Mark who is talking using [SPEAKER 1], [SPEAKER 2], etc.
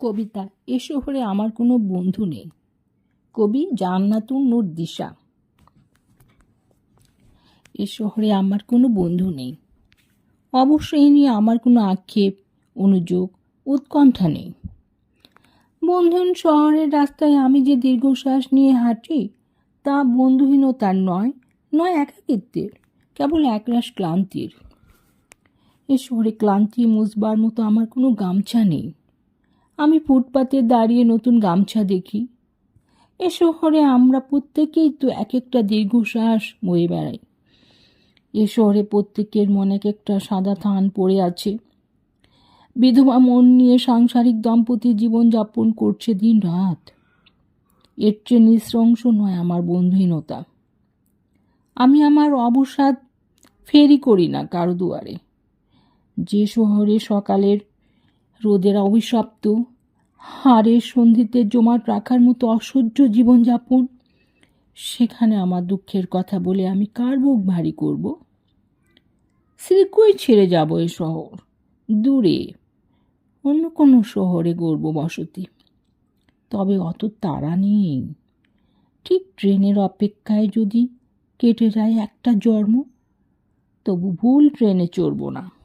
[SPEAKER 1] কবিতা, এ শহরে আমার কোনো বন্ধু নেই। কবি জান্নাতুন নূর দিশা। এ শহরে আমার কোনো বন্ধু নেই। অবশ্য এ নিয়ে আমার কোনো আক্ষেপ, অনুযোগ, উৎকণ্ঠা নেই। বন্ধুহীন শহরের রাস্তায় আমি যে দীর্ঘশ্বাস নিয়ে হাঁটি, তা বন্ধুহীনতার নয় নয় একাকিত্বের, কেবল একরাশ ক্লান্তির। এ শহরে ক্লান্তি মুছবার মতো আমার কোনো গামছা নেই। আমি ফুটপাতে দাঁড়িয়ে নতুন গামছা দেখি। এ শহরে আমরা প্রত্যেকেই তো এক একটা দীর্ঘশ্বাস বয়ে বেড়াই। এ শহরে প্রত্যেকের মনে এক একটা সাদা থান পড়ে আছে। বিধবা মন নিয়ে সাংসারিক দম্পতি জীবনযাপন করছে দিন রাত। এর চেয়ে নৃশংস নয় আমার বন্ধুহীনতা। আমি আমার অবসাদ ফেরি করি না কারও দুয়ারে। যে শহরে সকালের রোদের অভিশপ্ত, হাড়ের সন্ধিতে জমাট রাখার মতো অসহ্য জীবনযাপন। সেখানে আমার দুঃখের কথা বলে আমি কার বুক ভারী করব? শীঘ্রই ছেড়ে যাব এ শহর? দূরে, অন্য কোনো শহরে গড়ব বসতি। তবে অত তাড়া নেই। ঠিক ট্রেনের অপেক্ষায় যদি কেটে যায় একটা জন্ম, তবু ভুল ট্রেনে চড়ব না।